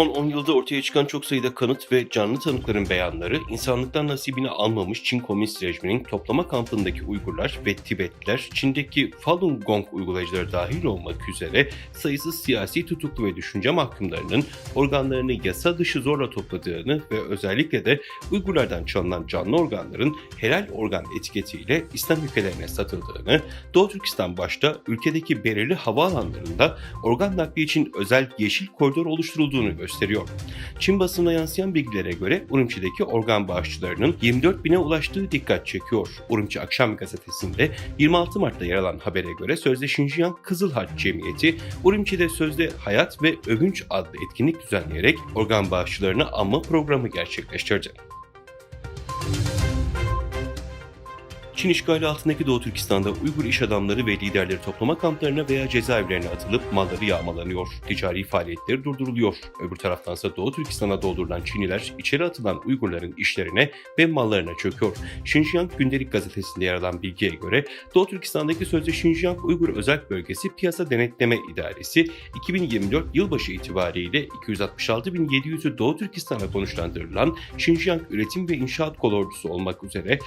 Son 10 yılda ortaya çıkan çok sayıda kanıt ve canlı tanıkların beyanları, insanlıktan nasibini almamış Çin Komünist rejiminin toplama kampındaki Uygurlar ve Tibetliler, Çin'deki Falun Gong uygulayıcıları dahil olmak üzere sayısız siyasi tutuklu ve düşünce mahkumlarının organlarını yasa dışı zorla topladığını ve özellikle de Uygurlardan çalınan canlı organların helal organ etiketiyle İslam ülkelerine satıldığını, Doğu Türkistan başta ülkedeki belirli havaalanlarında organ nakli için özel yeşil koridor oluşturulduğunu gösteriyor. Çin basınına yansıyan bilgilere göre Urumçi'deki organ bağışçılarının 24 bine ulaştığı dikkat çekiyor. Urumçi Akşam Gazetesi'nde 26 Mart'ta yer alan habere göre sözde Şinjiyan Kızıl Haç Cemiyeti, Urumçi'de sözde Hayat ve Övünç adlı etkinlik düzenleyerek organ bağışçılarını anma programı gerçekleştirdi. Çin işgali altındaki Doğu Türkistan'da Uygur iş adamları ve liderleri toplama kamplarına veya cezaevlerine atılıp malları yağmalanıyor. Ticari faaliyetleri durduruluyor. Öbür taraftansa Doğu Türkistan'a doldurulan Çiniler içeri atılan Uygurların işlerine ve mallarına çöküyor. Xinjiang Gündelik Gazetesi'nde yer alan bilgiye göre Doğu Türkistan'daki sözde Xinjiang Uygur Özel Bölgesi Piyasa Denetleme İdaresi 2024 yılbaşı itibariyle 266.700'ü Doğu Türkistan'a konuşlandırılan Xinjiang Üretim ve İnşaat Kolordusu olmak üzere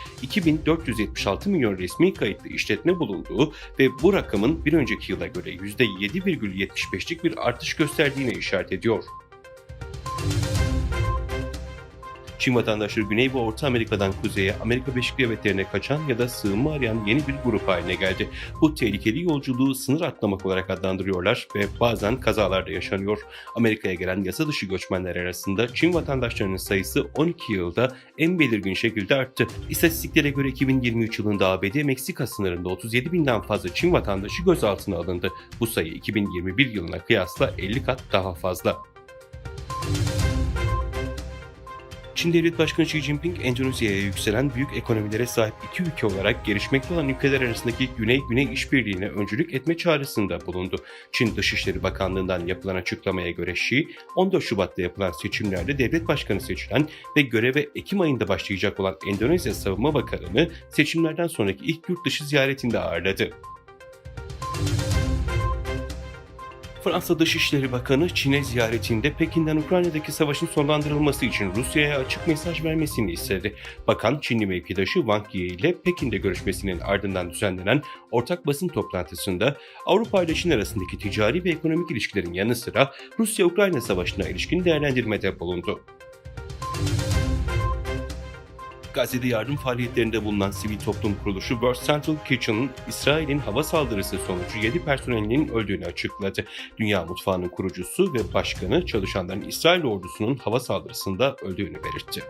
2476 milyon resmi kayıtlı işletme bulunduğu ve bu rakamın bir önceki yıla göre %7,75'lik bir artış gösterdiğine işaret ediyor. Çin vatandaşları Güney ve Orta Amerika'dan kuzeye Amerika Birleşik Devletleri'ne kaçan ya da sığınma arayan yeni bir grup haline geldi. Bu tehlikeli yolculuğu sınır atlamak olarak adlandırıyorlar ve bazen kazalarda yaşanıyor. Amerika'ya gelen yasa dışı göçmenler arasında Çin vatandaşlarının sayısı 12 yılda en belirgin şekilde arttı. İstatistiklere göre 2023 yılında ABD-Meksika sınırında 37 binden fazla Çin vatandaşı gözaltına alındı. Bu sayı 2021 yılına kıyasla 50 kat daha fazla. Çin Devlet Başkanı Xi Jinping, Endonezya'ya yükselen büyük ekonomilere sahip iki ülke olarak gelişmekte olan ülkeler arasındaki Güney-Güney işbirliğine öncülük etme çağrısında bulundu. Çin Dışişleri Bakanlığı'ndan yapılan açıklamaya göre Xi, 14 Şubat'ta yapılan seçimlerde devlet başkanı seçilen ve göreve Ekim ayında başlayacak olan Endonezya Savunma Bakanı'nı seçimlerden sonraki ilk yurt dışı ziyaretinde ağırladı. Fransa Dışişleri Bakanı Çin'e ziyaretinde Pekin'den Ukrayna'daki savaşın sonlandırılması için Rusya'ya açık mesaj vermesini istedi. Bakan Çinli mevkidaşı Wang Yi ile Pekin'de görüşmesinin ardından düzenlenen ortak basın toplantısında Avrupa ile Çin arasındaki ticari ve ekonomik ilişkilerin yanı sıra Rusya-Ukrayna savaşına ilişkin değerlendirmede bulundu. Gazze'de yardım faaliyetlerinde bulunan sivil toplum kuruluşu World Central Kitchen'ın İsrail'in hava saldırısı sonucu 7 personelinin öldüğünü açıkladı. Dünya Mutfağı'nın kurucusu ve başkanı çalışanların İsrail ordusunun hava saldırısında öldüğünü belirtti.